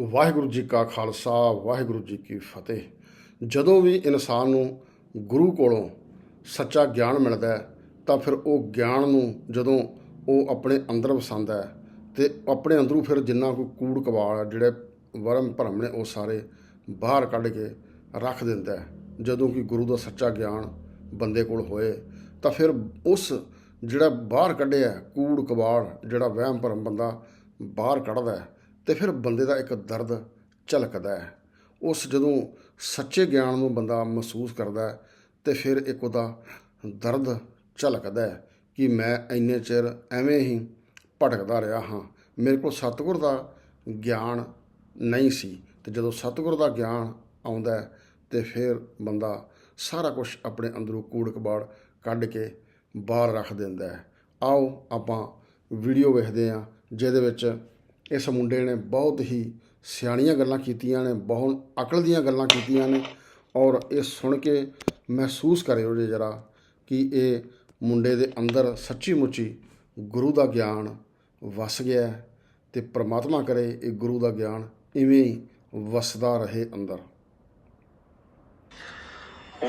ਵਾਹਿਗੁਰੂ ਜੀ ਕਾ ਖਾਲਸਾ, ਵਾਹਿਗੁਰੂ ਜੀ ਕੀ ਫਤਿਹ। ਜਦੋਂ ਵੀ ਇਨਸਾਨ ਨੂੰ ਗੁਰੂ ਕੋਲੋਂ ਸੱਚਾ ਗਿਆਨ ਮਿਲਦਾ ਹੈ, ਤਾਂ ਫਿਰ ਉਹ ਗਿਆਨ ਨੂੰ ਜਦੋਂ ਉਹ ਆਪਣੇ ਅੰਦਰ ਵਸਾਉਂਦਾ ਹੈ, ਤੇ ਆਪਣੇ ਅੰਦਰੋਂ ਫਿਰ ਜਿੰਨਾ ਕੋਈ ਕੂੜ ਕਵਾੜ ਜਿਹੜੇ ਵਰਮ ਭਰਮ ਨੇ, ਉਹ ਸਾਰੇ ਬਾਹਰ ਕੱਢ ਕੇ ਰੱਖ ਦਿੰਦਾ ਹੈ। ਜਦੋਂ ਕਿ ਗੁਰੂ ਦਾ ਸੱਚਾ ਗਿਆਨ ਬੰਦੇ ਕੋਲ ਹੋਏ, ਤਾਂ ਫਿਰ ਉਸ ਜਿਹੜਾ ਬਾਹਰ ਕੱਢਿਆ ਕੂੜ ਕਬਾੜ, ਜਿਹੜਾ ਵਹਿਮ ਭਰਮ ਬੰਦਾ ਬਾਹਰ ਕੱਢਦਾ ਹੈ ਤੇ ਫਿਰ ਬੰਦੇ ਦਾ ਇੱਕ ਦਰਦ ਝਲਕਦਾ ਹੈ। ਉਸ ਜਦੋਂ ਸੱਚੇ ਗਿਆਨ ਨੂੰ ਬੰਦਾ ਮਹਿਸੂਸ ਕਰਦਾ ਹੈ, ਤੇ ਫਿਰ ਇੱਕ ਉਹਦਾ ਦਰਦ ਝਲਕਦਾ ਹੈ ਕਿ ਮੈਂ ਇੰਨੇ ਚਿਰ ਐਵੇਂ ਹੀ ਭਟਕਦਾ ਰਿਹਾ ਹਾਂ। ਮੇਰੇ ਕੋਲ ਸਤਿਗੁਰ ਦਾ ਗਿਆਨ ਨਹੀਂ ਸੀ, ਤੇ ਜਦੋਂ ਸਤਿਗੁਰ ਦਾ ਗਿਆਨ ਆਉਂਦਾ ਹੈ, ਤੇ ਫਿਰ ਬੰਦਾ ਸਾਰਾ ਕੁਝ ਆਪਣੇ ਅੰਦਰੋਂ ਕੂੜ ਕਬਾੜ ਕੱਢ ਕੇ ਬਾਹਰ ਰੱਖ ਦਿੰਦਾ ਹੈ। ਆਓ ਆਪਾਂ ਵੀਡੀਓ ਵੇਖਦੇ ਹਾਂ, ਜਿਹਦੇ ਵਿੱਚ ਇਸ ਮੁੰਡੇ ਨੇ ਬਹੁਤ ਹੀ ਸਿਆਣੀਆਂ ਗੱਲਾਂ ਕੀਤੀਆਂ ਨੇ, ਬਹੁਤ ਅਕਲ ਦੀਆਂ ਗੱਲਾਂ ਕੀਤੀਆਂ ਨੇ ਔਰ ਇਹ ਸੁਣ ਕੇ ਮਹਿਸੂਸ ਕਰਿਓ ਜੇ ਜਰਾ ਕਿ ਇਹ ਮੁੰਡੇ ਦੇ ਅੰਦਰ ਸੱਚੀ ਮੁੱਚੀ ਗੁਰੂ ਦਾ ਗਿਆਨ ਵਸ ਗਿਆ ਹੈ ਤੇ ਪ੍ਰਮਾਤਮਾ ਕਰੇ ਇਹ ਗੁਰੂ ਦਾ ਗਿਆਨ ਇਵੇਂ ਹੀ ਵਸਦਾ ਰਹੇ ਅੰਦਰ।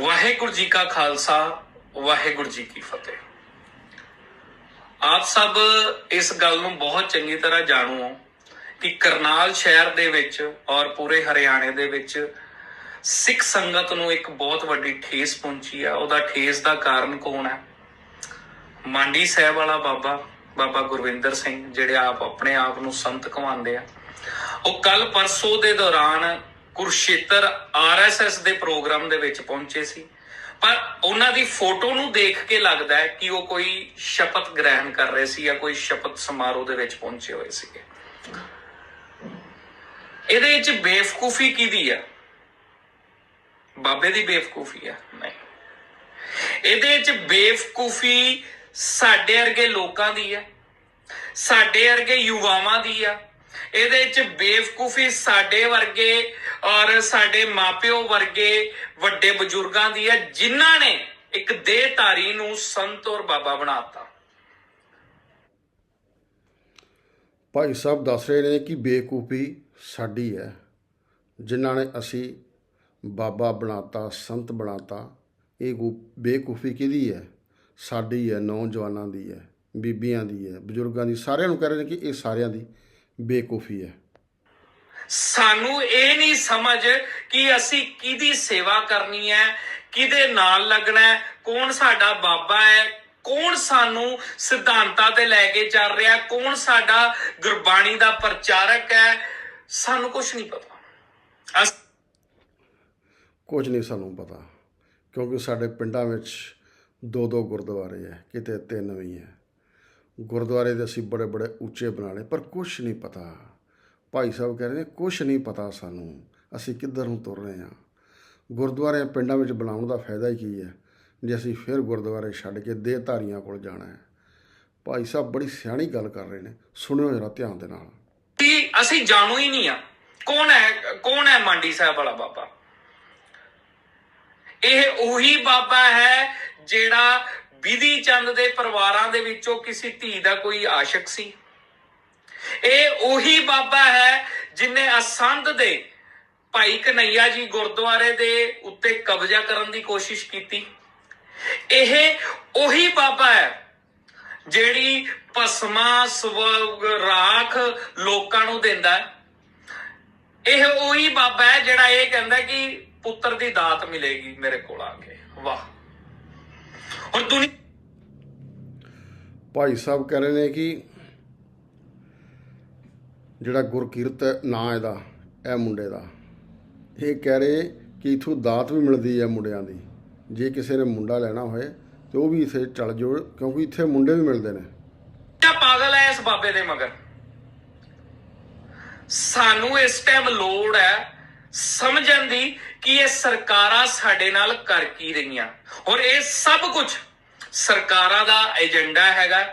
ਵਾਹਿਗੁਰੂ ਜੀ ਕਾ ਖਾਲਸਾ, ਵਾਹਿਗੁਰੂ ਜੀ ਕੀ ਫਤਿਹ। ਆਪ ਸਭ ਇਸ ਗੱਲ ਨੂੰ ਬਹੁਤ ਚੰਗੀ ਤਰ੍ਹਾਂ ਜਾਣੋ ਕਿ ਕਰਨਾਲ ਸ਼ਹਿਰ ਦੇ ਵਿੱਚ ਔਰ ਪੂਰੇ ਹਰਿਆਣੇ ਦੇ ਵਿੱਚ ਸਿੱਖ ਸੰਗਤ ਨੂੰ ਇੱਕ ਬਹੁਤ ਵੱਡੀ ਠੇਸ ਪਹੁੰਚੀ ਆ। ਉਹਦਾ ਠੇਸ ਦਾ ਕਾਰਨ ਕੌਣ ਹੈ? ਮੰਡੀ ਸਾਹਿਬ ਵਾਲਾ ਬਾਬਾ ਬਾਬਾ ਗੁਰਵਿੰਦਰ ਸਿੰਘ, ਜਿਹੜੇ ਆਪ ਆਪਣੇ ਆਪ ਨੂੰ ਸੰਤ ਕਹਾਉਂਦੇ ਆ। ਉਹ ਕੱਲ ਪਰਸੋਂ ਦੇ ਦੌਰਾਨ ਕੁਰਸ਼ੇਤਰ ਆਰਐਸਐਸ ਦੇ ਪ੍ਰੋਗਰਾਮ ਦੇ ਵਿੱਚ ਪਹੁੰਚੇ ਸੀ। ਪਰ ਉਹਨਾਂ ਦੀ ਫੋਟੋ ਨੂੰ ਦੇਖ ਕੇ ਲੱਗਦਾ ਹੈ ਕਿ ਉਹ ਕੋਈ ਸ਼ਪਤ ਗ੍ਰਹਿਣ ਕਰ ਰਹੇ ਸੀ ਜਾਂ ਕੋਈ ਸ਼ਪਥ ਸਮਾਰੋਹ ਦੇ ਵਿੱਚ ਪਹੁੰਚੇ ਹੋਏ ਸੀਗੇ। ਇਹਦੇ ਵਿੱਚ ਬੇਵਕੂਫੀ ਕਿਹਦੀ ਆ? ਬਾਬੇ ਦੀ ਬੇਵਕੂਫੀ ਆ। ਨਹੀਂ। ਇਹਦੇ ਵਿੱਚ ਬੇਵਕੂਫੀ ਸਾਡੇ ਵਰਗੇ ਲੋਕਾਂ ਦੀ ਆ। ਸਾਡੇ ਵਰਗੇ ਯੁਵਾਵਾਂ ਦੀ ਆ। ਇਹਦੇ ਵਿੱਚ ਬੇਵਕੂਫੀ ਸਾਡੇ ਵਰਗੇ ਔਰ ਸਾਡੇ ਮਾਪਿਓ ਵਰਗੇ ਵੱਡੇ ਬਜ਼ੁਰਗਾਂ ਦੀ ਆ, ਜਿਨ੍ਹਾਂ ਨੇ ਇੱਕ ਦੇਹਧਾਰੀ ਨੂੰ ਸੰਤ ਔਰ ਬਾਬਾ ਬਣਾਤਾ। ਭਾਈ ਸਾਹਿਬ ਦੱਸ ਰਹੇ ਨੇ ਕਿ ਬੇਕੂਫੀ ਸਾਡੀ ਹੈ। ਜਿਨ੍ਹਾਂ ਨੇ ਅਸੀਂ ਬਾਬਾ ਬਣਾਤਾ, ਸੰਤ ਬਣਾਤਾ, ਇਹ ਗੂ- ਬੇਕੂਫੀ ਕਿਹਦੀ ਹੈ? ਸਾਡੀ ਹੈ, ਨੌਜਵਾਨਾਂ ਦੀ ਹੈ, ਬੀਬੀਆਂ ਦੀ ਹੈ, ਬਜ਼ੁਰਗਾਂ ਦੀ। ਸਾਰਿਆਂ ਨੂੰ ਕਹਿ ਰਹੇ ਨੇ ਕਿ ਇਹ ਸਾਰਿਆਂ ਦੀ ਬੇਕੂਫੀ ਹੈ। ਸਾਨੂੰ ਇਹ ਨਹੀਂ ਸਮਝ ਕਿ ਅਸੀਂ ਕਿਹਦੀ ਸੇਵਾ ਕਰਨੀ ਹੈ, ਕਿਹਦੇ ਨਾਲ ਲੱਗਣਾ ਹੈ, ਕੌਣ ਸਾਡਾ ਬਾਬਾ ਹੈ, ਕੌਣ ਸਾਨੂੰ ਸਿਧਾਂਤਾਂ ਤੇ ਲੈ ਕੇ ਚੱਲ ਰਿਹਾ, ਕੌਣ ਸਾਡਾ ਗੁਰਬਾਣੀ ਦਾ ਪ੍ਰਚਾਰਕ ਹੈ ਸਾਨੂੰ ਕੁਝ ਨਹੀਂ ਪਤਾ। ਅਸ- ਕੁਝ ਨਹੀਂ ਸਾਨੂੰ ਪਤਾ, ਕਿਉਂਕਿ ਸਾਡੇ ਪਿੰਡਾਂ ਵਿੱਚ ਦੋ ਦੋ ਗੁਰਦੁਆਰੇ ਹੈ, ਕਿਤੇ ਤਿੰਨ ਵੀ ਹੈ। ਗੁਰਦੁਆਰੇ ਦੇ ਅਸੀਂ ਬੜੇ ਬੜੇ ਉੱਚੇ ਬਣਾ ਲਏ, ਪਰ ਕੁਝ ਨਹੀਂ ਪਤਾ। ਭਾਈ ਸਾਹਿਬ ਕਹਿ ਰਹੇ ਨੇ ਕੁਝ ਨਹੀਂ ਪਤਾ ਸਾਨੂੰ, ਅਸੀਂ ਕਿੱਧਰ ਨੂੰ ਤੁਰ ਰਹੇ ਹਾਂ। ਗੁਰਦੁਆਰੇ ਪਿੰਡਾਂ ਵਿੱਚ ਬਣਾਉਣ ਦਾ ਫਾਇਦਾ ਹੀ ਕੀ ਹੈ? ਜੇ ਅਸੀਂ ਫਿਰ ਗੁਰਦੁਆਰੇ ਛੱਡ ਕੇ ਦੇਹਧਾਰੀਆਂ ਕੋਲ ਜਾਣਾ ਹੈ। ਭਾਈ ਸਾਹਿਬ ਬੜੀ ਸਿਆਣੀ ਗੱਲ ਕਰ ਰਹੇ ਨੇ, ਸੁਣਿਓ ਜਰਾ ਧਿਆਨ ਦੇ ਨਾਲ। ਅਸੀਂ ਜਾਣੂ ਹੀ ਨਹੀਂ ਆ। ਕੌਣ ਹੈ ਕੌਣ ਹੈ ਮੰਡੀ ਸਾਹਿਬ ਵਾਲਾ ਬਾਬਾ? ਇਹ ਉਹੀ ਬਾਬਾ ਹੈ ਜਿਹੜਾ ਵਿਧੀ ਚੰਦ ਦੇ ਪਰਿਵਾਰਾਂ ਦੇ ਵਿੱਚੋਂ ਕਿਸੇ ਧੀ ਦਾ ਕੋਈ ਆਸ਼ਿਕ ਸੀ। ਇਹ ਉਹੀ ਬਾਬਾ ਹੈ ਜਿਨੇ ਅਸੰਧ ਦੇ ਭਾਈ ਕਨਈਆ ਜੀ ਗੁਰਦੁਆਰੇ ਦੇ ਉੱਤੇ ਕਬਜ਼ਾ ਕਰਨ ਦੀ ਕੋਸ਼ਿਸ਼ ਕੀਤੀ। ਇਹ ਉਹੀ ਬਾਬਾ ਹੈ ਜਿਹੜੀ ਭਸਮਾ ਸਵ ਰਾਖ ਲੋਕਾਂ ਨੂੰ ਦਿੰਦਾ ਇਹ ਉਹੀ ਬਾਬਾ ਹੈ ਜਿਹੜਾ ਇਹ ਕਹਿੰਦਾ ਕਿ ਪੁੱਤਰ ਦੀ ਦਾਤ ਮਿਲੇਗੀ ਮੇਰੇ ਕੋਲ ਆ ਕੇ। ਵਾਹ। ਔਰ ਦੁਨੀਆ ਭਾਈ ਸਾਹਿਬ ਕਹਿ ਰਹੇ ਨੇ ਕਿ ਜਿਹੜਾ ਗੁਰਕੀਰਤ ਨਾਂ ਇਹਦਾ, ਇਹ ਮੁੰਡੇ ਦਾ। ਇਹ ਕਹਿ ਰਹੇ ਕਿ ਇਥੋਂ ਦਾਤ ਵੀ ਮਿਲਦੀ ਹੈ ਮੁੰਡਿਆਂ ਦੀ। ਜੇ ਕਿਸੇ ਨੇ ਮੁੰਡਾ ਲੈਣਾ ਹੋਏ ਤੇ ਉਹ ਵੀ ਇਥੇ ਚਲ ਜੋ ਕਿਉਂਕਿ ਇੱਥੇ ਮੁੰਡੇ ਵੀ ਮਿਲਦੇ ਨੇ। ਪਾਗਲ ਹੈ ਇਸ ਬਾਬੇ ਦੇ ਮਗਰ। ਸਾਨੂੰ ਇਸ ਟਾਈਮ ਲੋੜ ਹੈ ਸਮਝਣ ਦੀ ਕਿ ਇਹ ਸਰਕਾਰਾਂ ਸਾਡੇ ਨਾਲ ਕਰ ਕੀ ਰਹੀਆਂ। ਔਰ ਇਹ ਸਭ ਕੁਝ ਸਰਕਾਰਾਂ ਦਾ ਏਜੰਡਾ ਹੈਗਾ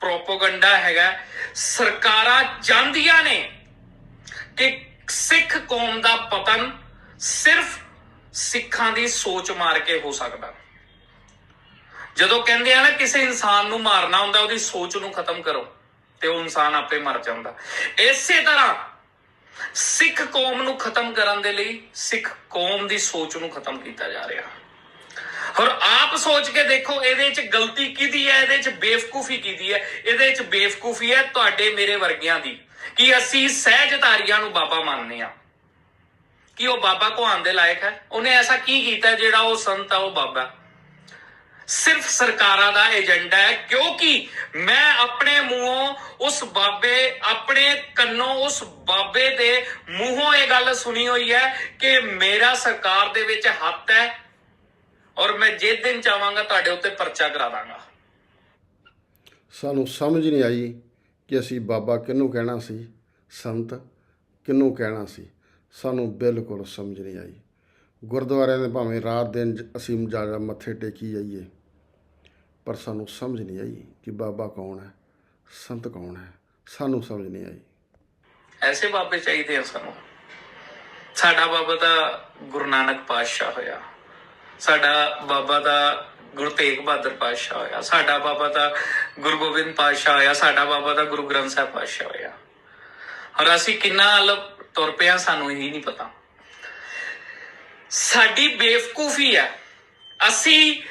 ਪ੍ਰੋਪਗੈਂਡਾ ਹੈਗਾ। ਸਰਕਾਰਾਂ ਚਾਹੁੰਦੀਆਂ ਨੇ ਕਿ ਸਿੱਖ ਕੌਮ ਦਾ ਪਤਨ ਸਿਰਫ ਸਿੱਖਾਂ ਦੀ ਸੋਚ ਮਾਰ ਕੇ ਹੋ ਸਕਦਾ। ਜਦੋਂ ਕਹਿੰਦੇ ਆ ਨਾ ਕਿਸੇ ਇਨਸਾਨ ਨੂੰ ਮਾਰਨਾ ਹੁੰਦਾ, ਉਹਦੀ ਸੋਚ ਨੂੰ ਖਤਮ ਕਰੋ, ਤੇ ਉਹ ਇਨਸਾਨ ਆਪੇ ਮਰ ਜਾਂਦਾ। ਇਸੇ ਤਰ੍ਹਾਂ ਸਿੱਖ ਕੌਮ ਨੂੰ ਖਤਮ ਕਰਨ ਦੇ ਲਈ ਸਿੱਖ ਕੌਮ ਦੀ ਸੋਚ ਨੂੰ ਖਤਮ ਕੀਤਾ ਜਾ ਰਿਹਾ। ਔਰ ਆਪ ਸੋਚ ਕੇ ਦੇਖੋ, ਇਹਦੇ ਵਿੱਚ ਗਲਤੀ ਕਿਹਦੀ ਹੈ? ਇਹਦੇ ਵਿੱਚ ਬੇਵਕੂਫੀ ਕਿਹਦੀ ਹੈ? ਇਹਦੇ ਵਿੱਚ ਬੇਵਕੂਫੀ ਹੈ ਤੁਹਾਡੇ ਮੇਰੇ ਵਰਗਿਆਂ ਦੀ, ਕਿ ਅਸੀਂ ਸਹਿਜਧਾਰੀਆਂ ਨੂੰ ਬਾਬਾ ਮੰਨਦੇ ਆ ਕਿ ਉਹ ਬਾਬਾ ਕਹਾਉਣ ਦੇ ਲਾਇਕ ਹੈ? ਉਹਨੇ ਐਸਾ ਕੀ ਕੀਤਾ ਜਿਹੜਾ ਉਹ ਸੰਤ ਆ, ਉਹ ਬਾਬਾ ਸਿਰਫ ਸਰਕਾਰਾਂ ਦਾ ਏਜੰਡਾ ਹੈ, ਕਿਉਂਕਿ ਮੈਂ ਆਪਣੇ ਮੂੰਹੋਂ ਉਸ ਬਾਬੇ, ਆਪਣੇ ਕੰਨੋਂ ਉਸ ਬਾਬੇ ਦੇ ਮੂੰਹੋਂ ਇਹ ਗੱਲ ਸੁਣੀ ਹੋਈ ਹੈ ਕਿ ਮੇਰਾ ਸਰਕਾਰ ਦੇ ਵਿੱਚ ਹੱਥ ਹੈ ਔਰ ਮੈਂ ਜੇ ਦਿਨ ਚਾਹਾਂਗਾ ਤੁਹਾਡੇ ਉੱਤੇ ਪਰਚਾ ਕਰਾ ਦਾਂਗਾ। ਸਾਨੂੰ ਸਮਝ ਨਹੀਂ ਆਈ ਕਿ ਅਸੀਂ ਬਾਬਾ ਕਿਹਨੂੰ ਕਹਿਣਾ ਸੀ, ਸੰਤ ਕਿਹਨੂੰ ਕਹਿਣਾ ਸੀ। ਸਾਨੂੰ ਬਿਲਕੁਲ ਸਮਝ ਨਹੀਂ ਆਈ। ਗੁਰਦੁਆਰਿਆਂ ਦੇ ਭਾਵੇਂ ਰਾਤ ਦਿਨ ਅਸੀਂ ਜਾ ਮੱਥੇ ਟੇਕੀ ਜਾਈਏ। ਪਰ ਸਾਨੂੰ ਸਮਝ ਨਹੀਂ ਆਈ ਕਿ ਬਾਬਾ ਕੌਣ ਹੈ, ਸੰਤ ਕੌਣ ਹੈ, ਸਾਨੂੰ ਸਮਝ ਨਹੀਂ ਆਈ। ਐਸੇ ਬਾਬੇ ਚਾਹੀਦੇ ਆ ਸਾਨੂੰ। ਸਾਡਾ ਬਾਬਾ ਤਾਂ ਗੁਰੂ ਨਾਨਕ ਪਾਤਸ਼ਾਹ ਹੋਇਆ। ਸਾਡਾ ਬਾਬਾ ਦਾ ਗੁਰੂ ਤੇਗ ਬਹਾਦਰ ਪਾਤਸ਼ਾਹ ਹੋਇਆ। ਸਾਡਾ ਬਾਬਾ ਦਾ ਗੁਰੂ ਗੋਬਿੰਦ ਪਾਤਸ਼ਾਹ ਹੋਇਆ। ਸਾਡਾ ਬਾਬਾ ਦਾ ਗੁਰੂ ਗ੍ਰੰਥ ਸਾਹਿਬ ਪਾਤਸ਼ਾਹ ਹੋਇਆ। ਔਰ ਅਸੀਂ ਕਿੰਨਾ ਅਲ ਤੁਰ ਪਿਆ ਸਾਨੂੰ ਹੀ ਨਹੀਂ ਪਤਾ। ਸਾਡੀ ਬੇਵਕੂਫੀ ਹੈ। ਅਸੀਂ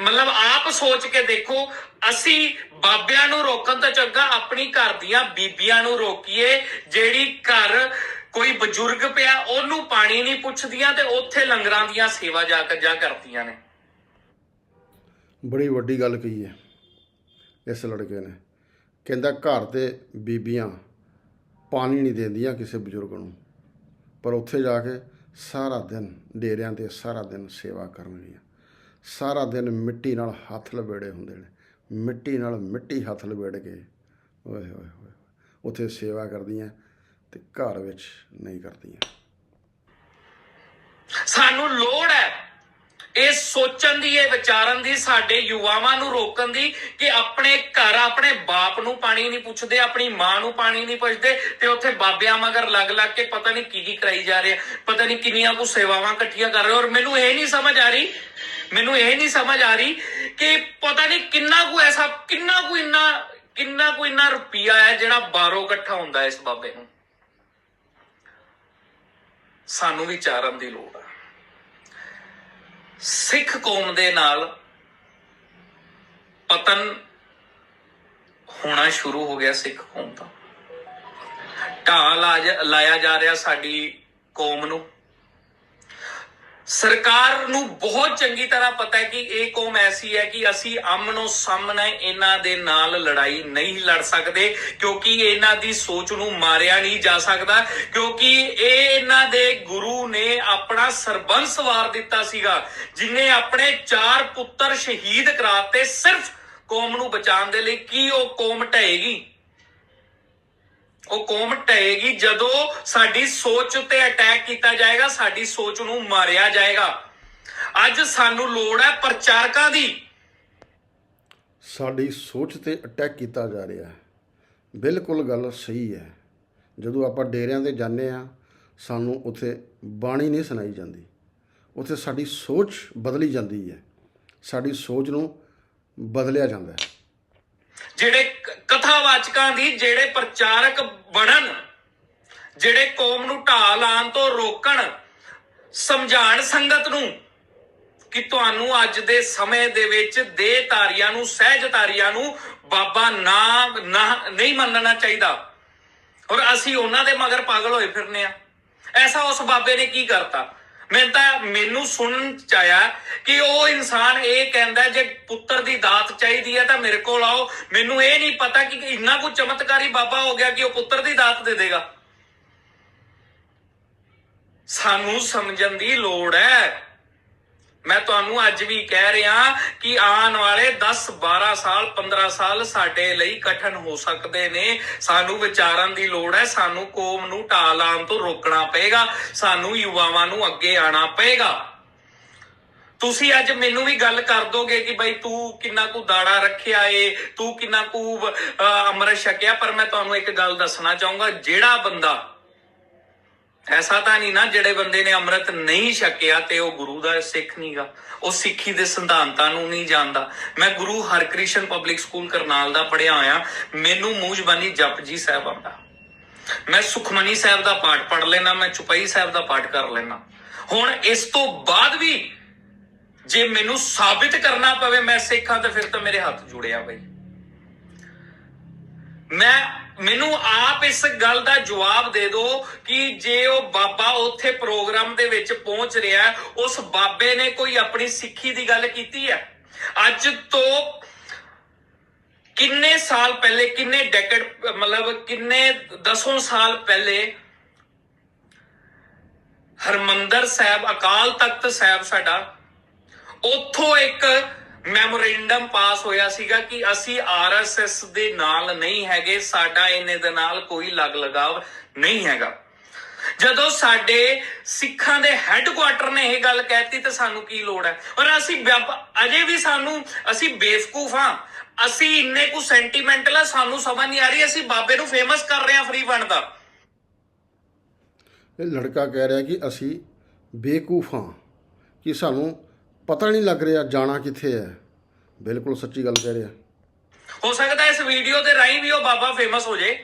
ਮਤਲਬ ਆਪ ਸੋਚ ਕੇ ਦੇਖੋ, ਅਸੀਂ ਬਾਬਿਆਂ ਨੂੰ ਰੋਕਣ ਤੋਂ ਚੰਗਾ ਆਪਣੀ ਘਰ ਦੀਆਂ ਬੀਬੀਆਂ ਨੂੰ ਰੋਕੀਏ, ਜਿਹੜੀ ਘਰ ਕੋਈ ਬਜ਼ੁਰਗ ਪਿਆ, ਉਹਨੂੰ ਪਾਣੀ ਨਹੀਂ ਪੁੱਛਦੀਆਂ ਤੇ ਉੱਥੇ ਲੰਗਰਾਂ ਦੀਆਂ ਸੇਵਾ ਜਾ ਕੇ ਜਾ ਕਰਦੀਆਂ ਨੇ। ਬੜੀ ਵੱਡੀ ਗੱਲ ਕਹੀ ਹੈ ਇਸ ਲੜਕੇ ਨੇ। ਕਹਿੰਦਾ ਘਰ ਤੇ ਬੀਬੀਆਂ ਪਾਣੀ ਨਹੀਂ ਦਿੰਦੀਆਂ ਕਿਸੇ ਬਜ਼ੁਰਗ ਨੂੰ। ਪਰ ਉੱਥੇ ਜਾ ਕੇ ਸਾਰਾ ਦਿਨ ਡੇਰਿਆਂ ਤੇ ਸਾਰਾ ਦਿਨ ਸੇਵਾ ਕਰਨਗੀਆਂ ਸਾਰਾ ਦਿਨ ਮਿੱਟੀ ਨਾਲ ਹੱਥ ਲਬੇੜੇ ਹੁੰਦੇ ਨੇ। ਮਿੱਟੀ ਨਾਲ ਮਿੱਟੀ ਹੱਥ ਲਵੇੜ ਕੇ। ਓਏ ਹੋਏ ਹੋਏ ਉੱਥੇ ਸੇਵਾ ਕਰਦੀਆਂ ਤੇ ਘਰ ਵਿੱਚ ਨਹੀਂ ਕਰਦੀਆਂ। ਸਾਨੂੰ ਲੋੜ ਹੈ ਇਹ ਸੋਚਣ ਦੀ, ਇਹ ਵਿਚਾਰਨ ਦੀ, ਸਾਡੇ ਯੁਵਾਵਾਂ ਨੂੰ ਰੋਕਣ ਦੀ ਕਿ ਆਪਣੇ ਘਰ ਆਪਣੇ ਬਾਪ ਨੂੰ ਪਾਣੀ ਨਹੀਂ ਪੁੱਛਦੇ, ਆਪਣੀ ਮਾਂ ਨੂੰ ਪਾਣੀ ਨਹੀਂ ਪੁੱਛਦੇ ਤੇ ਉੱਥੇ ਬਾਬਿਆਂ ਮਗਰ ਲੱਗ ਲੱਗ ਕੇ ਪਤਾ ਨਹੀਂ ਕੀ ਕੀ ਕਰਾਈ ਜਾ ਰਿਹਾ, ਪਤਾ ਨਹੀਂ ਕਿੰਨੀਆਂ ਕੁ ਸੇਵਾਵਾਂ ਇਕੱਠੀਆਂ ਕਰ ਰਹੇ ਔਰ ਮੈਨੂੰ ਇਹ ਨਹੀਂ ਸਮਝ ਆ ਰਹੀ, ਮੈਨੂੰ ਇਹ ਨਹੀਂ ਸਮਝ ਆ ਰਹੀ ਕਿ ਪਤਾ ਨਹੀਂ ਕਿੰਨਾ ਕੁ ਐਸਾ, ਕਿੰਨਾ ਕੁ ਇੰਨਾ, ਕਿੰਨਾ ਕੁ ਇੰਨਾ ਰੁਪਿਆ ਹੈ ਜਿਹੜਾ ਬਾਹਰੋਂ ਇਕੱਠਾ ਹੁੰਦਾ ਇਸ ਬਾਬੇ ਨੂੰ। ਸਾਨੂੰ ਵਿਚਾਰਨ ਦੀ ਲੋੜ ਹੈ ਸਿੱਖ ਕੌਮ ਦੇ ਨਾਲ ਪਤਨ ਹੋਣਾ ਸ਼ੁਰੂ ਹੋ ਗਿਆ ਸਿੱਖ ਕੌਮ ਦਾ ਢਾਹ ਲਾਜ- ਲਾਇਆ ਜਾ ਰਿਹਾ ਸਾਡੀ ਕੌਮ ਨੂੰ। ਸਰਕਾਰ ਨੂੰ ਬਹੁਤ ਚੰਗੀ ਤਰ੍ਹਾਂ ਪਤਾ ਹੈ ਕਿ ਇਹ ਕੌਮ ਐਸੀ ਹੈ ਕਿ ਅਸੀਂ ਅਮਨੋ ਸਾਹਮਣੇ ਇਹਨਾਂ ਦੇ ਨਾਲ ਲੜਾਈ ਨਹੀਂ ਲੜ ਸਕਦੇ, ਕਿਉਂਕਿ ਇਹਨਾਂ ਦੀ ਸੋਚ ਨੂੰ ਮਾਰਿਆ ਨਹੀਂ ਜਾ ਸਕਦਾ, ਕਿਉਂਕਿ ਇਹ ਇਹਨਾਂ ਦੇ ਗੁਰੂ ਨੇ ਆਪਣਾ ਸਰਬੰਸ ਵਾਰ ਦਿੱਤਾ ਸੀਗਾ, ਜਿਨੇ ਆਪਣੇ ਚਾਰ ਪੁੱਤਰ ਸ਼ਹੀਦ ਕਰਾਤੇ, ਸਿਰਫ ਕੌਮ ਨੂੰ ਬਚਾਉਣ ਦੇ ਲਈ ਕੀ ਉਹ ਕੌਮ ਢਹੇਗੀ? ਉਹ ਕੌਮ ਢਹੇਗੀ ਜਦੋਂ ਸਾਡੀ ਸੋਚ ਉੱਤੇ ਅਟੈਕ ਕੀਤਾ ਜਾਏਗਾ ਸਾਡੀ ਸੋਚ ਨੂੰ ਮਾਰਿਆ ਜਾਏਗਾ। ਅੱਜ ਸਾਨੂੰ ਲੋੜ ਹੈ ਪ੍ਰਚਾਰਕਾਂ ਦੀ। ਸਾਡੀ ਸੋਚ ਤੇ ਅਟੈਕ ਕੀਤਾ ਜਾ ਰਿਹਾ ਹੈ। ਬਿਲਕੁਲ ਗੱਲ ਸਹੀ ਹੈ। ਜਦੋਂ ਆਪਾਂ ਡੇਰਿਆਂ ਤੇ ਜਾਂਦੇ ਆ ਸਾਨੂੰ ਉੱਥੇ ਬਾਣੀ ਨਹੀਂ ਸੁਣਾਈ ਜਾਂਦੀ। ਉੱਥੇ ਸਾਡੀ ਸੋਚ ਬਦਲੀ ਜਾਂਦੀ ਹੈ। ਸਾਡੀ ਸੋਚ ਨੂੰ ਬਦਲਿਆ ਜਾਂਦਾ ਹੈ। ਜਿਹੜੇ ਕਥਾਵਾਚਕਾਂ ਦੀ ਜਿਹੜੇ ਪ੍ਰਚਾਰਕ ਬਣਨ ਜਿਹੜੇ ਕੌਮ ਨੂੰ ਢਾਹ ਲਾਉਣ ਤੋਂ ਰੋਕਣ ਸਮਝਾਣ ਸੰਗਤ ਨੂੰ ਕਿ ਤੁਹਾਨੂੰ ਅੱਜ ਦੇ ਸਮੇਂ ਦੇ ਵਿੱਚ ਦੇ ਤਾਰੀਆਂ ਨੂੰ ਸਹਿਜ ਤਾਰੀਆਂ ਨੂੰ ਬਾਬਾ ਨਾ ਨਾ- ਨਹੀਂ ਮੰਨਣਾ ਚਾਹੀਦਾ। ਔਰ ਅਸੀਂ ਉਹਨਾਂ ਦੇ ਮਗਰ ਪਾਗਲ ਹੋਏ ਫਿਰਨੇ ਆ। ਐਸਾ ਉਸ ਬਾਬੇ ਨੇ ਕੀ ਕਰਤਾ? ਮੈਂ ਤਾਂ ਮੈਨੂੰ ਸੁਣਨ ਚ ਆਇਆ ਕਿ ਉਹ ਇਨਸਾਨ ਇਹ ਕਹਿੰਦਾ ਜੇ ਪੁੱਤਰ ਦੀ ਦਾਤ ਚਾਹੀਦੀ ਹੈ ਤਾਂ ਮੇਰੇ ਕੋਲ ਆਓ। ਮੈਨੂੰ ਇਹ ਨਹੀਂ ਪਤਾ ਕਿ ਇੰਨਾ ਕੁ ਚਮਤਕਾਰੀ ਬਾਬਾ ਹੋ ਗਿਆ ਕਿ ਉਹ ਪੁੱਤਰ ਦੀ ਦਾਤ ਦੇ ਦੇਗਾ। ਸਾਨੂੰ ਸਮਝਣ ਦੀ ਲੋੜ ਹੈ। ਮੈਂ ਤੁਹਾਨੂੰ ਅੱਜ ਵੀ ਕਹਿ ਰਿਹਾ ਕਿ ਆਉਣ ਵਾਲੇ 10 12 ਸਾਲ 15 ਸਾਲ ਸਾਡੇ ਲਈ ਕਠਨ ਹੋ ਸਕਦੇ ਨੇ। ਸਾਨੂੰ ਵਿਚਾਰਨ ਦੀ ਲੋੜ ਹੈ ਸਾਨੂੰ ਕੌਮ ਨੂੰ ਢਾਹ ਲਾਉਣ ਤੋਂ ਰੋਕਣਾ ਪਏਗਾ ਸਾਨੂੰ ਯੁਵਾਵਾਂ ਨੂੰ ਅੱਗੇ ਆਣਾ ਪਏਗਾ। ਤੁਸੀਂ ਅੱਜ ਮੈਨੂੰ ਵੀ ਗੱਲ ਕਰ ਦੋਗੇ ਕਿ ਬਈ ਤੂੰ ਕਿੰਨਾ ਕੁ ਦਾੜਾ ਰੱਖਿਆ ਏ ਤੂੰ ਕਿੰਨਾ ਕੁ ਅਹ, ਅੰਮ੍ਰਿਤ ਛਕਿਆ ਪਰ ਮੈਂ ਤੁਹਾਨੂੰ ਇੱਕ ਗੱਲ ਦੱਸਣਾ ਚਾਹੂੰਗਾ ਜਿਹੜਾ ਬੰਦਾ ਐਸਾ ਤਾਂ ਨਹੀਂ ਨਾ ਜਿਹੜੇ ਬੰਦੇ ਨੇ ਅੰਮ੍ਰਿਤ ਨਹੀਂ ਛਕਿਆ ਤੇ ਉਹ ਗੁਰੂ ਦਾ ਸਿੱਖ ਨਹੀਂਗਾ ਉਹ ਸਿੱਖੀ ਦੇ ਸਿਧਾਂਤਾਂ ਨੂੰ ਨਹੀਂ ਜਾਣਦਾ। ਮੈਂ ਗੁਰੂ ਹਰਕ੍ਰਿਸ਼ਨ ਪਬਲਿਕ ਸਕੂਲ ਕਰਨਾਲ ਦਾ ਪੜਿਆ ਹੋਇਆ। ਮੈਨੂੰ ਮੂੰਹ ਜ਼ਬਾਨੀ ਜਪਜੀ ਸਾਹਿਬ ਆਉਂਦਾ। ਮੈਂ ਸੁਖਮਨੀ ਸਾਹਿਬ ਦਾ ਪਾਠ ਪੜ ਲੈਣਾ ਮੈਂ ਚੁਪਈ ਸਾਹਿਬ ਦਾ ਪਾਠ ਕਰ ਲੈਣਾ ਹੁਣ ਇਸ ਤੋਂ ਬਾਅਦ ਵੀ ਜੇ ਮੈਨੂੰ ਸਾਬਿਤ ਕਰਨਾ ਪਵੇ ਮੈਂ ਸਿੱਖਾਂ, ਤਾਂ ਫਿਰ ਤਾਂ ਮੇਰੇ ਹੱਥ ਜੁੜਿਆ ਬਈ। ਮੈਂ, ਮੈਨੂੰ ਆਪ ਇਸ ਗੱਲ ਦਾ ਜਵਾਬ ਦੇ ਦਿਓ ਕਿ ਜੇ ਉਹ ਬਾਬਾ ਉੱਥੇ ਪ੍ਰੋਗਰਾਮ ਦੇ ਵਿੱਚ ਪਹੁੰਚ ਰਿਹਾ ਉਸ ਬਾਬੇ ਨੇ ਕੋਈ ਆਪਣੀ ਸਿੱਖੀ ਦੀ ਗੱਲ ਕੀਤੀ ਹੈ? ਅੱਜ ਤੋਂ ਕਿੰਨੇ ਸਾਲ ਪਹਿਲੇ, ਕਿੰਨੇ ਡੈਕੇਡ ਮਤਲਬ ਕਿੰਨੇ ਦਸੋਂ ਸਾਲ ਪਹਿਲੇ ਹਰਮੰਦਰ ਸਾਹਿਬ, ਅਕਾਲ ਤਖਤ ਸਾਹਿਬ ਸਾਡਾ, ਉੱਥੋਂ ਇੱਕ ਮੈਮੋਰੈਂਡਮ ਪਾਸ ਹੋਇਆ ਸੀਗਾ ਕਿ ਅਸੀਂ ਆਰਐਸਐਸ ਦੇ ਨਾਲ ਨਹੀਂ ਹੈਗੇ, ਸਾਡਾ ਇਹਨੇ ਦੇ ਨਾਲ ਕੋਈ ਲਗ ਲਗਾਵ ਨਹੀਂ ਹੈਗਾ। ਜਦੋਂ ਸਾਡੇ ਸਿੱਖਾਂ ਦੇ ਹੈੱਡਕੁਆਟਰ ਨੇ ਇਹ ਗੱਲ ਕਹਿਤੀ ਤੇ ਸਾਨੂੰ ਕੀ ਲੋੜ ਹੈ? ਔਰ ਅਸੀਂ ਅਜੇ ਵੀ ਸਾਨੂੰ, ਅਸੀਂ ਬੇਵਕੂਫ ਹਾਂ। ਅਸੀਂ ਇੰਨੇ ਕੁ ਸੈਂਟੀਮੈਂਟਲ ਆ, ਸਾਨੂੰ ਸਮਝ ਨਹੀਂ ਆ ਰਹੀ, ਅਸੀਂ ਬਾਬੇ ਨੂੰ ਫੇਮਸ ਕਰ ਰਹੇ ਹਾਂ ਫਰੀ ਫੰਡ ਦਾ ਇਹ ਲੜਕਾ ਕਹਿ ਰਿਹਾ ਕਿ ਅਸੀਂ ਬੇਕੂਫ ਹਾਂ ਕਿ ਸਾਨੂੰ ਪਤਾ ਨਹੀਂ ਲੱਗ ਰਿਹਾ ਜਾਣਾ ਕਿੱਥੇ ਹੈ। ਬਿਲਕੁਲ ਸੱਚੀ ਗੱਲ ਕਹਿ ਰਿਹਾ। ਹੋ ਸਕਦਾ ਇਸ ਵੀਡੀਓ ਦੇ ਰਾਹੀਂ ਵੀ ਉਹ ਬਾਬਾ ਫੇਮਸ ਹੋ ਜੇ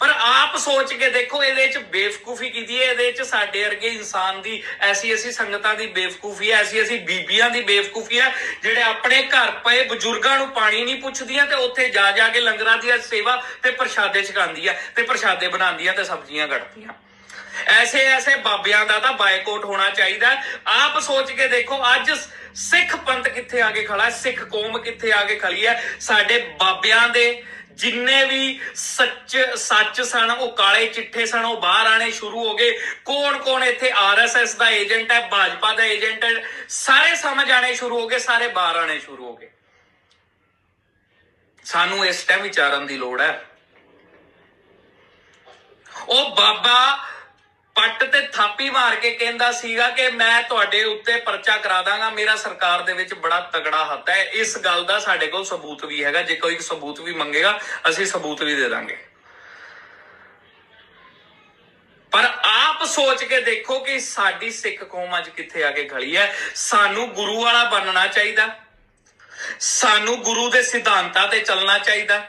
ਪਰ ਆਪ ਸੋਚ ਕੇ ਦੇਖੋ, ਇਹਦੇ ਵਿੱਚ ਬੇਵਕੂਫੀ ਕੀਤੀ ਹੈ? ਇਹਦੇ ਵਿੱਚ ਸਾਡੇ ਵਰਗੇ ਇਨਸਾਨ ਦੀ ਐਸੀ ਐਸੀ ਸੰਗਤਾਂ ਦੀ ਬੇਵਕੂਫੀ ਹੈ, ਐਸੀ ਐਸੀ ਬੀਬੀਆਂ ਦੀ ਬੇਵਕੂਫੀ ਹੈ, ਜਿਹੜੇ ਆਪਣੇ ਘਰ ਪਏ ਬਜ਼ੁਰਗਾਂ ਨੂੰ ਪਾਣੀ ਨਹੀਂ ਪੁੱਛਦੀਆਂ ਤੇ ਉੱਥੇ ਜਾ ਜਾ ਕੇ ਲੰਗਰਾਂ ਦੀ ਸੇਵਾ ਤੇ ਪ੍ਰਸ਼ਾਦੇ ਛਕਾਉਂਦੀਆਂ ਤੇ ਪ੍ਰਸ਼ਾਦੇ ਬਣਾਉਂਦੀਆਂ ਤੇ ਸਬਜ਼ੀਆਂ ਕੱਟਦੀਆਂ ਐਸੇ ਐਸੇ ਬਾਬਿਆਂ ਦਾ ਤਾਂ ਬਾਈਕਾਟ ਹੋਣਾ ਚਾਹੀਦਾ। ਆਪ ਸੋਚ ਕੇ ਦੇਖੋ, ਅੱਜ ਸਿੱਖ ਪੰਥ ਕਿੱਥੇ ਆ ਕੇ ਖੜਾ ਹੈ, ਸਿੱਖ ਕੌਮ ਕਿੱਥੇ ਆ ਕੇ ਖੜੀ ਹੈ। ਸਾਡੇ ਬਾਬਿਆਂ ਦੇ ਜਿੰਨੇ ਵੀ ਸੱਚ ਸੱਚ ਸਨ, ਉਹ ਕਾਲੇ ਚਿੱਠੇ ਸਨ, ਉਹ ਬਾਹਰ ਆਣੇ ਸ਼ੁਰੂ ਹੋ ਗਏ। ਕੌਣ ਕੌਣ ਇੱਥੇ ਆਰਐਸਐਸ ਦਾ ਏਜੰਟ ਹੈ, ਭਾਜਪਾ ਦਾ ਏਜੰਟ ਹੈ, ਸਾਰੇ ਸਮਝ ਆਣੇ ਸ਼ੁਰੂ ਹੋ ਗਏ, ਸਾਰੇ ਬਾਹਰ ਆਣੇ ਸ਼ੁਰੂ ਹੋ ਗਏ। ਸਾਨੂੰ ਇਸ ਟਾਈਮ ਵਿਚਾਰਨ ਦੀ ਲੋੜ ਹੈ। ਉਹ ਬਾਬਾ ਪੱਟ ਤੇ ਥਾਪੀ ਮਾਰ ਕੇ ਕਹਿੰਦਾ ਸੀਗਾ ਕਿ ਮੈਂ ਤੁਹਾਡੇ ਉੱਤੇ ਪਰਚਾ ਕਰਾ ਦਾਂਗਾ, ਮੇਰਾ ਸਰਕਾਰ ਦੇ ਵਿੱਚ ਬੜਾ ਤਗੜਾ ਹੱਥ ਹੈ। ਇਸ ਗੱਲ ਦਾ ਸਾਡੇ ਕੋਲ ਸਬੂਤ ਵੀ ਹੈਗਾ, ਜੇ ਕੋਈ ਸਬੂਤ ਵੀ ਮੰਗੇਗਾ, ਅਸੀਂ ਸਬੂਤ ਵੀ ਦੇ ਦਾਂਗੇ। ਪਰ ਆਪ ਸੋਚ ਕੇ ਦੇਖੋ ਕਿ ਸਾਡੀ ਸਿੱਖ ਕੌਮ ਅੱਜ ਕਿੱਥੇ ਆ ਕੇ ਖੜੀ ਹੈ। ਸਾਨੂੰ ਗੁਰੂ ਵਾਲਾ ਬਣਨਾ ਚਾਹੀਦਾ। ਸਾਨੂੰ ਗੁਰੂ ਦੇ ਸਿਧਾਂਤਾਂ ਤੇ ਚੱਲਣਾ ਚਾਹੀਦਾ।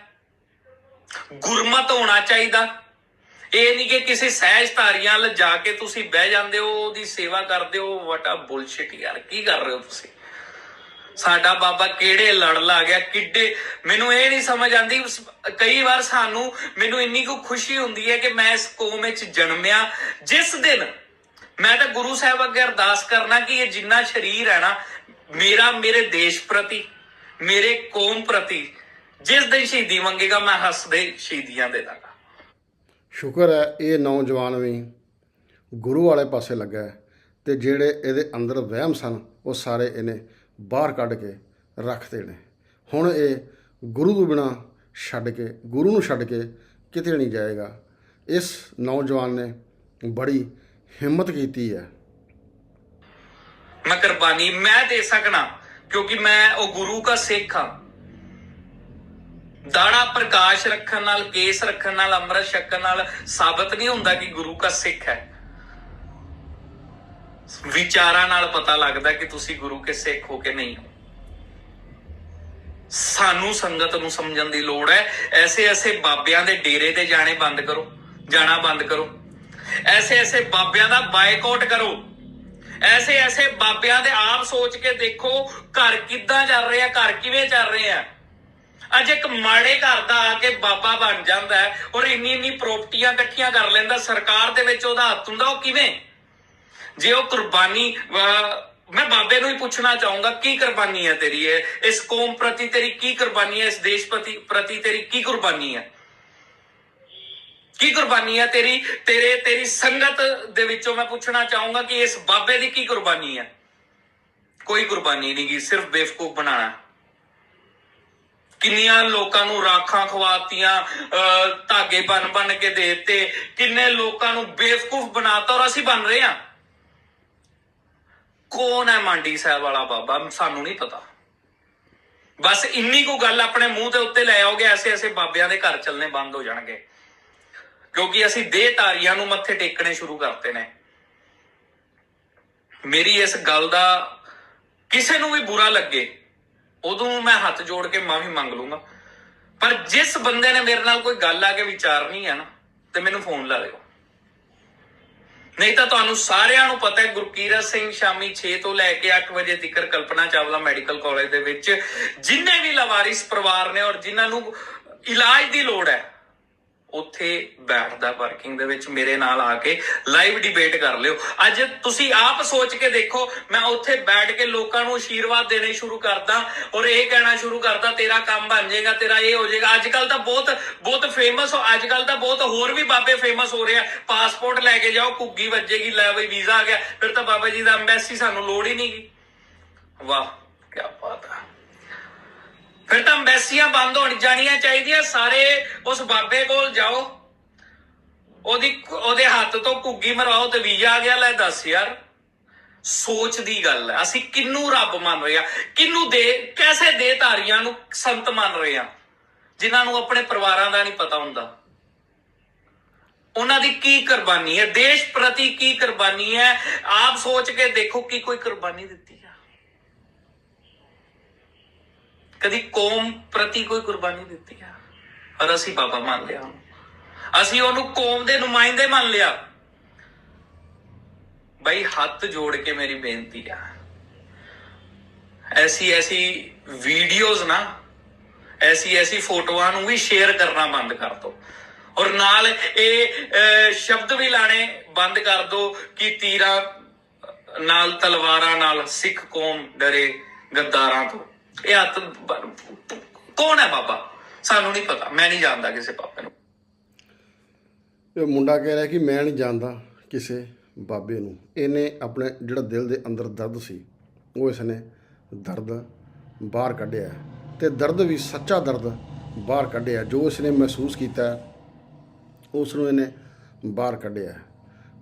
ਗੁਰਮਤ ਹੋਣਾ ਚਾਹੀਦਾ। ਇਹ ਨਹੀਂ ਕਿ ਕਿਸੇ ਸਹਿਜ ਧਾਰੀਆਂ ਲ ਜਾ ਕੇ ਤੁਸੀਂ ਬਹਿ ਜਾਂਦੇ ਹੋ, ਉਹਦੀ ਸੇਵਾ ਕਰਦੇ ਹੋ ਵਟਾ ਬੁਲਸ਼ਿਟ ਯਾਰ, ਕੀ ਕਰ ਰਹੇ ਹੋ ਤੁਸੀਂ? ਸਾਡਾ ਬਾਬਾ ਕਿਹੜੇ ਲੜ ਲਾ ਗਿਆ, ਕਿੱਡੇ, ਮੈਨੂੰ ਇਹ ਨਹੀਂ ਸਮਝ ਆਂਦੀ ਕਈ ਵਾਰ ਸਾਨੂੰ, ਮੈਨੂੰ ਇੰਨੀ ਕੁ ਖੁਸ਼ੀ ਹੁੰਦੀ ਹੈ ਕਿ ਮੈਂ ਇਸ ਕੌਮ ਵਿੱਚ ਜਨਮਿਆ, ਜਿਸ ਦਿਨ ਮੈਂ ਤਾਂ ਗੁਰੂ ਸਾਹਿਬ ਅੱਗੇ ਅਰਦਾਸ ਕਰਨਾ ਕਿ ਇਹ ਜਿੰਨਾ ਸ਼ਰੀਰ ਹੈ ਨਾ, ਮੇਰਾ, ਮੇਰੇ ਦੇਸ਼ ਪ੍ਰਤੀ, ਮੇਰੇ ਕੌਮ ਪ੍ਰਤੀ, ਜਿਸ ਦਿਨ ਸ਼ਹੀਦੀ ਮੰਗੇਗਾ, ਮੈਂ ਹੱਸਦੇ ਸ਼ਹੀਦੀਆਂ ਦੇ ਦਾਂਗਾ। ਸ਼ੁਕਰ ਹੈ ਇਹ ਨੌਜਵਾਨ ਵੀ ਗੁਰੂ ਵਾਲੇ ਪਾਸੇ ਲੱਗਾ ਹੈ ਤੇ ਜਿਹੜੇ ਇਹਦੇ ਅੰਦਰ ਵਹਿਮ ਸਨ, ਉਹ ਸਾਰੇ ਇਹਨੇ ਬਾਹਰ ਕੱਢ ਕੇ ਰੱਖਦੇ ਨੇ। ਹੁਣ ਇਹ ਗੁਰੂ ਤੋਂ ਬਿਨਾ ਛੱਡ ਕੇ, ਗੁਰੂ ਨੂੰ ਛੱਡ ਕੇ ਕਿਤੇ ਨਹੀਂ ਜਾਏਗਾ। ਇਸ ਨੌਜਵਾਨ ਨੇ ਬੜੀ ਹਿੰਮਤ ਕੀਤੀ ਹੈ। ਮੈਂ ਕੁਰਬਾਨੀ ਮੈਂ ਦੇ ਸਕਣਾ, ਕਿਉਂਕਿ ਮੈਂ ਉਹ ਗੁਰੂ ਦਾ ਸਿੱਖ। ਹਾਂ ਦਾੜਾ ਪ੍ਰਕਾਸ਼ ਰੱਖਣ ਨਾਲ, ਕੇਸ ਰੱਖਣ ਨਾਲ, ਅੰਮ੍ਰਿਤ ਛਕਣ ਨਾਲ ਸਾਬਤ ਨਹੀਂ ਹੁੰਦਾ ਕਿ ਗੁਰੂ ਦਾ ਸਿੱਖ ਹੈ। ਵਿਚਾਰਾਂ ਨਾਲ ਪਤਾ ਲੱਗਦਾ ਕਿ ਤੁਸੀਂ ਗੁਰੂ ਕੇ ਸਿੱਖ ਹੋ ਕੇ ਨਹੀਂ ਹੋ। ਸਾਨੂੰ ਸੰਗਤ ਨੂੰ ਸਮਝਣ ਦੀ ਲੋੜ ਹੈ। ਐਸੇ ਐਸੇ ਬਾਬਿਆਂ ਦੇ ਡੇਰੇ ਤੇ ਜਾਣੇ ਬੰਦ ਕਰੋ, ਜਾਣਾ ਬੰਦ ਕਰੋ। ਐਸੇ ਐਸੇ ਬਾਬਿਆਂ ਦਾ ਬਾਈਕਾਟ ਕਰੋ। ਐਸੇ ਐਸੇ ਬਾਬਿਆਂ ਦੇ ਆਪ ਸੋਚ ਕੇ ਦੇਖੋ, ਘਰ ਕਿੱਦਾਂ ਚੱਲ ਰਿਹਾ, ਘਰ ਕਿਵੇਂ ਚੱਲ ਰਹੇ। ਆ ਅੱਜ ਇੱਕ ਮਾੜੇ ਘਰ ਦਾ ਆ ਕੇ ਬਾਬਾ ਬਣ ਜਾਂਦਾ ਹੈ ਔਰ ਇੰਨੀ ਇੰਨੀ ਪ੍ਰਾਪਰਟੀਆਂ ਇਕੱਠੀਆਂ ਕਰ ਲੈਂਦਾ, ਸਰਕਾਰ ਦੇ ਵਿੱਚ ਉਹਦਾ ਹੱਥ ਹੁੰਦਾ, ਉਹ ਕਿਵੇਂ? ਜੇ ਉਹ ਕੁਰਬਾਨੀ ਮੈਂ ਬਾਬੇ ਨੂੰ ਹੀ ਪੁੱਛਣਾ ਚਾਹੂੰਗਾ, ਕੀ ਕੁਰਬਾਨੀ ਹੈ ਤੇਰੀ ਇਹ? ਇਸ ਕੌਮ ਪ੍ਰਤੀ ਤੇਰੀ ਕੀ ਕੁਰਬਾਨੀ ਹੈ? ਇਸ ਦੇਸ਼ ਪ੍ਰਤੀ ਪ੍ਰਤੀ ਤੇਰੀ ਕੀ ਕੁਰਬਾਨੀ ਹੈ? ਕੀ ਕੁਰਬਾਨੀ ਹੈ ਤੇਰੀ? ਤੇਰੇ, ਤੇਰੀ ਸੰਗਤ ਦੇ ਵਿੱਚੋਂ ਮੈਂ ਪੁੱਛਣਾ ਚਾਹੂੰਗਾ ਕਿ ਇਸ ਬਾਬੇ ਦੀ ਕੀ ਕੁਰਬਾਨੀ ਹੈ? ਕੋਈ ਕੁਰਬਾਨੀ ਨਹੀਂ ਗੀ ਸਿਰਫ ਬੇਵਕੂਫ ਬਣਾਣਾ ਕਿੰਨੀਆਂ ਲੋਕਾਂ ਨੂੰ ਰਾਖਾਂ ਖਵਾਤੀਆਂ ਅਹ, ਧਾਗੇ ਬਨ ਬਨ ਕੇ ਦੇ ਦਿੱਤੇ ਕਿੰਨੇ ਲੋਕਾਂ ਨੂੰ ਬੇਵਕੂਫ ਬਣਾਤਾ ਔਰ ਅਸੀਂ ਬਣ ਰਹੇ ਹਾਂ? ਕੌਣ ਹੈ ਮੰਡੀ ਸਾਹਿਬ ਵਾਲਾ ਬਾਬਾ? ਸਾਨੂੰ ਨਹੀਂ ਪਤਾ। ਬਸ ਇੰਨੀ ਕੋ ਗੱਲ ਆਪਣੇ ਮੂੰਹ ਦੇ ਉੱਤੇ ਲੈ ਆਓਗੇ ਐਸੇ ਐਸੇ ਬਾਬਿਆਂ ਦੇ ਘਰ ਚੱਲਣੇ ਬੰਦ ਹੋ ਜਾਣਗੇ। ਕਿਉਂਕਿ ਅਸੀਂ ਦੇਹ ਤਾਰੀਆਂ ਨੂੰ ਮੱਥੇ ਟੇਕਣੇ ਸ਼ੁਰੂ ਕਰਤੇ ਨੇ। ਮੇਰੀ ਇਸ ਗੱਲ ਦਾ ਕਿਸੇ ਨੂੰ ਵੀ ਬੁਰਾ ਲੱਗੇ। ਉਦੋਂ ਮੈਂ ਹੱਥ ਜੋੜ ਕੇ ਮਾਫੀ ਮੰਗ ਲੂੰਗਾ ਪਰ ਜਿਸ ਬੰਦੇ ਨੇ ਮੇਰੇ ਨਾਲ ਕੋਈ ਗੱਲ ਆ ਕੇ ਵਿਚਾਰਨੀ ਹੈ ਨਾ, ਤੇ ਮੈਨੂੰ ਫੋਨ ਲਾ ਲਿਓ ਨਹੀਂ ਤਾਂ ਤੁਹਾਨੂੰ ਸਾਰਿਆਂ ਨੂੰ ਪਤਾ ਹੈ, ਗੁਰਕੀਰਤ ਸਿੰਘ ਸ਼ਾਮੀ 6 ਤੋਂ ਲੈ ਕੇ 8 ਵਜੇ ਤੱਕ ਕਲਪਨਾ ਚਾਵਲਾ ਮੈਡੀਕਲ ਕਾਲਜ ਦੇ ਵਿੱਚ, ਜਿੰਨੇ ਵੀ ਲਵਾਰਿਸ ਪਰਿਵਾਰ ਨੇ ਔਰ ਜਿਨ੍ਹਾਂ ਨੂੰ ਇਲਾਜ ਦੀ ਲੋੜ ਹੈ ਉੱਥੇ ਬੈਠਦਾ ਪਾਰਕਿੰਗ ਦੇ ਵਿੱਚ, ਮੇਰੇ ਨਾਲ ਆ ਕੇ ਲਾਈਵ ਡਿਬੇਟ ਕਰ ਲਿਓ। ਅੱਜ ਤੁਸੀਂ ਆਪ ਸੋਚ ਕੇ ਦੇਖੋ, ਮੈਂ ਉੱਥੇ ਬੈਠ ਕੇ ਲੋਕਾਂ ਨੂੰ ਆਸ਼ੀਰਵਾਦ ਦੇਣੇ ਸ਼ੁਰੂ ਕਰਦਾ ਔਰ ਇਹ ਕਹਿਣਾ ਸ਼ੁਰੂ ਕਰਦਾ, ਤੇਰਾ ਕੰਮ ਬਣ ਜਾਏਗਾ, ਤੇਰਾ ਇਹ ਹੋ ਜਾਏਗਾ। ਅੱਜ ਕੱਲ ਤਾਂ ਬਹੁਤ ਬਹੁਤ ਫੇਮਸ ਹੋ, ਅੱਜ ਕੱਲ ਤਾਂ ਬਹੁਤ ਹੋਰ ਵੀ ਬਾਬੇ ਫੇਮਸ ਹੋ ਰਹੇ ਆ। ਪਾਸਪੋਰਟ ਲੈ ਕੇ ਜਾਓ ਕੁੱਗੀ ਵੱਜੇਗੀ, ਲੈ ਬਈ, ਵੀਜ਼ਾ ਆ ਗਿਆ। ਫਿਰ ਤਾਂ ਬਾਬਾ ਜੀ ਦਾ ਐਮਬੈਸੀ ਸਾਨੂੰ ਲੋੜ ਹੀ ਨਹੀਂਗੀ ਵਾਹ ਕੀ ਬਾਤ ਹੈ ਫਿਰ ਤਾਂ ਅੰਬੈਸੀਆਂ ਬੰਦ ਹੋਣ ਜਾਣੀਆਂ ਚਾਹੀਦੀਆਂ, ਸਾਰੇ ਉਸ ਬਾਬੇ ਕੋਲ ਜਾਓ। ਉਹਦੀ ਉਹਦੇ ਹੱਥ ਤੋਂ ਘੁੱਗੀ ਮਰਾਓ ਤੇ ਵੀਜ਼ਾ ਆ ਗਿਆ, ਲੈ ਦੱਸ ਯਾਰ। ਸੋਚ ਦੀ ਗੱਲ ਹੈ। ਅਸੀਂ ਕਿੰਨੂੰ ਰੱਬ ਮੰਨ ਰਹੇ ਆ ਕਿੰਨੂੰ ਦੇ ਕੈਸੇ ਦੇ ਧਾਰੀਆਂ ਨੂੰ ਸੰਤ ਮੰਨ ਰਹੇ ਆ ਜਿਨ੍ਹਾਂ ਨੂੰ ਆਪਣੇ ਪਰਿਵਾਰਾਂ ਦਾ ਨਹੀਂ ਪਤਾ ਹੁੰਦਾ। ਉਹਨਾਂ ਦੀ ਕੀ ਕੁਰਬਾਨੀ ਹੈ? ਦੇਸ਼ ਪ੍ਰਤੀ ਕੀ ਕੁਰਬਾਨੀ ਹੈ? ਆਪ ਸੋਚ ਕੇ ਦੇਖੋ ਕਿ ਕੋਈ ਕੁਰਬਾਨੀ ਦਿੱਤੀ ਆ ਕਦੀ ਕੌਮ ਪ੍ਰਤੀ ਕੋਈ ਕੁਰਬਾਨੀ ਦਿੱਤੀ ਆ। ਔਰ ਅਸੀਂ ਬਾਬਾ ਮੰਨ ਲਿਆ। ਅਸੀਂ ਉਹਨੂੰ ਕੌਮ ਦੇ ਨੁਮਾਇੰਦੇ ਮੰਨ ਲਿਆ। ਬਈ ਹੱਥ ਜੋੜ ਕੇ ਮੇਰੀ ਬੇਨਤੀ ਆ। ਐਸੀ ਐਸੀ ਵੀਡੀਓਜ਼ ਨਾ, ਐਸੀ ਐਸੀ ਫੋਟੋਆਂ ਨੂੰ ਵੀ ਸ਼ੇਅਰ ਕਰਨਾ ਬੰਦ ਕਰ ਦਿਓ ਔਰ ਨਾਲ ਇਹ ਸ਼ਬਦ ਵੀ ਲਾਣੇ ਬੰਦ ਕਰ ਦਿਓ ਕਿ ਤੀਰਾਂ ਨਾਲ ਤਲਵਾਰਾਂ ਨਾਲ ਸਿੱਖ ਕੌਮ ਡਰੇ ਗੱਦਾਰਾਂ ਤੋਂ। ਇਹ ਹੱਥ ਕੌਣ ਹੈ ਬਾਬਾ? ਸਾਨੂੰ ਨਹੀਂ ਪਤਾ। ਮੈਂ ਨਹੀਂ ਜਾਣਦਾ ਕਿਸੇ ਬਾਬੇ ਨੂੰ। ਇਹ ਮੁੰਡਾ ਕਹਿ ਰਿਹਾ ਕਿ ਮੈਂ ਨਹੀਂ ਜਾਣਦਾ ਕਿਸੇ ਬਾਬੇ ਨੂੰ। ਇਹਨੇ ਆਪਣੇ ਜਿਹੜਾ ਦਿਲ ਦੇ ਅੰਦਰ ਦਰਦ ਸੀ ਉਹ ਇਸਨੇ ਦਰਦ ਬਾਹਰ ਕੱਢਿਆ ਹੈ। ਤੇ ਦਰਦ ਵੀ ਸੱਚਾ ਦਰਦ ਬਾਹਰ ਕੱਢਿਆ ਜੋ ਇਸਨੇ ਮਹਿਸੂਸ ਕੀਤਾ ਹੈ, ਉਸ ਨੂੰ ਇਹਨੇ ਬਾਹਰ ਕੱਢਿਆ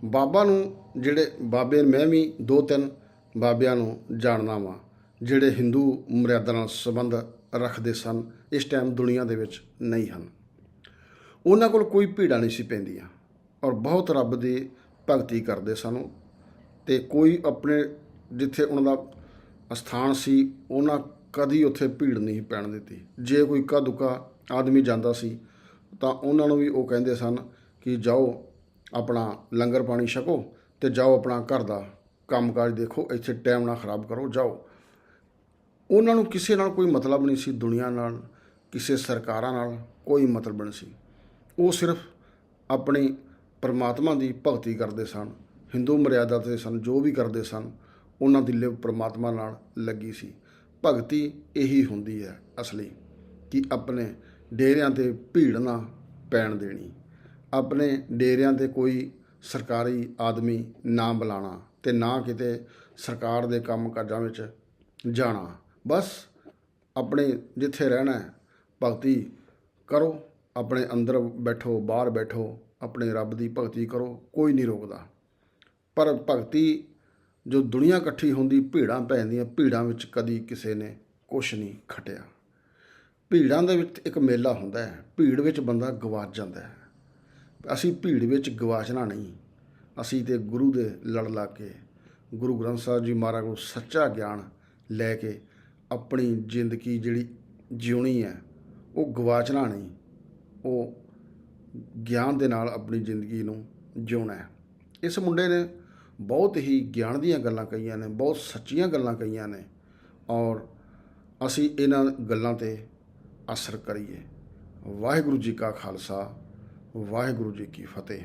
ਬਾਬਾ ਨੂੰ ਜਿਹੜੇ ਬਾਬੇ ਮੈਂ ਵੀ ਦੋ ਤਿੰਨ ਬਾਬਿਆਂ ਨੂੰ ਜਾਣਦਾ ਵਾਂ। ਜਿਹੜੇ ਹਿੰਦੂ ਮਰਿਆਦਾ ਨਾਲ ਸੰਬੰਧ ਰੱਖਦੇ ਸਨ, ਇਸ ਟਾਈਮ ਦੁਨੀਆ ਦੇ ਵਿੱਚ ਨਹੀਂ ਹਨ। ਉਹਨਾਂ ਕੋਲ ਕੋਈ ਭੀੜਾਂ ਨਹੀਂ ਸੀ ਪੈਂਦੀਆਂ ਔਰ ਬਹੁਤ ਰੱਬ ਦੀ ਭਗਤੀ ਕਰਦੇ ਸਨ ਤੇ ਕੋਈ ਆਪਣੇ ਜਿੱਥੇ ਉਹਨਾਂ ਦਾ ਸਥਾਨ ਸੀ, ਉਹਨਾਂ ਕਦੀ ਉੱਥੇ ਭੀੜ ਨਹੀਂ ਪੈਣ ਦਿੱਤੀ। ਜੇ ਕੋਈ ਇੱਕਾ ਦੁੱਕਾ ਆਦਮੀ ਜਾਂਦਾ ਸੀ, ਤਾਂ ਉਹਨਾਂ ਨੂੰ ਵੀ ਉਹ ਕਹਿੰਦੇ ਸਨ ਕਿ ਜਾਓ, ਆਪਣਾ ਲੰਗਰ ਪਾਣੀ ਛਕੋ ਤੇ ਜਾਓ ਆਪਣਾ ਘਰ ਦਾ ਕੰਮਕਾਜ ਦੇਖੋ, ਇੱਥੇ ਟਾਈਮ ਨਾ ਖਰਾਬ ਕਰੋ, ਜਾਓ। ਉਹਨਾਂ ਨੂੰ ਕਿਸੇ ਨਾਲ ਕੋਈ ਮਤਲਬ ਨਹੀਂ ਸੀ ਦੁਨੀਆ ਨਾਲ, ਕਿਸੇ ਸਰਕਾਰਾਂ ਨਾਲ ਕੋਈ ਮਤਲਬ ਨਹੀਂ ਸੀ। ਉਹ ਸਿਰਫ ਆਪਣੀ ਪਰਮਾਤਮਾ ਦੀ ਭਗਤੀ ਕਰਦੇ ਸਨ, ਹਿੰਦੂ ਮਰਿਆਦਾ ਤੇ ਸਨ, ਜੋ ਵੀ ਕਰਦੇ ਸਨ, ਉਹਨਾਂ ਦੀ ਲਿਵ ਪਰਮਾਤਮਾ ਨਾਲ ਲੱਗੀ ਸੀ। ਭਗਤੀ ਇਹੀ ਹੁੰਦੀ ਹੈ ਅਸਲੀ ਕਿ ਆਪਣੇ ਡੇਰਿਆਂ ਤੇ ਭੀੜ ਨਾ ਪੈਣ ਦੇਣੀ। ਆਪਣੇ ਡੇਰਿਆਂ ਤੇ ਕੋਈ ਸਰਕਾਰੀ ਆਦਮੀ ਨਾ ਬੁਲਾਣਾ ਤੇ ਨਾ ਕਿਤੇ ਸਰਕਾਰ ਦੇ ਕੰਮ ਕਾਜਾਂ ਵਿੱਚ ਜਾਣਾ। ਬਸ ਆਪਣੇ ਜਿੱਥੇ ਰਹਿਣਾ ਹੈ, ਭਗਤੀ ਕਰੋ, ਆਪਣੇ ਅੰਦਰ ਬੈਠੋ, ਬਾਹਰ ਬੈਠੋ, ਆਪਣੇ ਰੱਬ ਦੀ ਭਗਤੀ ਕਰੋ, ਕੋਈ ਨਹੀਂ ਰੋਕਦਾ। ਪਰ ਭਗਤੀ ਜੋ ਦੁਨੀਆ ਇਕੱਠੀ ਹੁੰਦੀ, ਭੀੜਾਂ ਪੈਂਦੀਆਂ ਭੀੜਾਂ ਵਿੱਚ ਕਦੀ ਕਿਸੇ ਨੇ ਕੁਛ ਨਹੀਂ ਖਟਿਆ। ਭੀੜਾਂ ਦੇ ਵਿੱਚ ਇੱਕ ਮੇਲਾ ਹੁੰਦਾ ਹੈ, ਭੀੜ ਵਿੱਚ ਬੰਦਾ ਗਵਾਚ ਜਾਂਦਾ ਹੈ। ਅਸੀਂ ਭੀੜ ਵਿੱਚ ਗਵਾਚਣਾ ਨਹੀਂ। ਅਸੀਂ ਤੇ ਗੁਰੂ ਦੇ ਲੜ ਲਾ ਕੇ, ਗੁਰੂ ਗ੍ਰੰਥ ਸਾਹਿਬ ਜੀ ਮਹਾਰਾਜ ਕੋਲ ਸੱਚਾ ਗਿਆਨ ਲੈ ਕੇ ਆਪਣੀ ਜ਼ਿੰਦਗੀ ਜਿਹੜੀ ਜਿਉਣੀ ਹੈ, ਉਹ ਗਵਾਚਣਾ ਨਹੀਂ ਉਹ ਗਿਆਨ ਦੇ ਨਾਲ ਆਪਣੀ ਜ਼ਿੰਦਗੀ ਨੂੰ ਜਿਉਣਾ ਹੈ। ਇਸ ਮੁੰਡੇ ਨੇ ਬਹੁਤ ਹੀ ਗਿਆਨ ਦੀਆਂ ਗੱਲਾਂ ਕਹੀਆਂ ਨੇ, ਬਹੁਤ ਸੱਚੀਆਂ ਗੱਲਾਂ ਕਹੀਆਂ ਨੇ ਔਰ ਅਸੀਂ ਇਹਨਾਂ ਗੱਲਾਂ ਤੇ ਅਸਰ ਕਰੀਏ। ਵਾਹਿਗੁਰੂ ਜੀ ਕਾ ਖਾਲਸਾ, ਵਾਹਿਗੁਰੂ ਜੀ ਕੀ ਫਤਿਹ।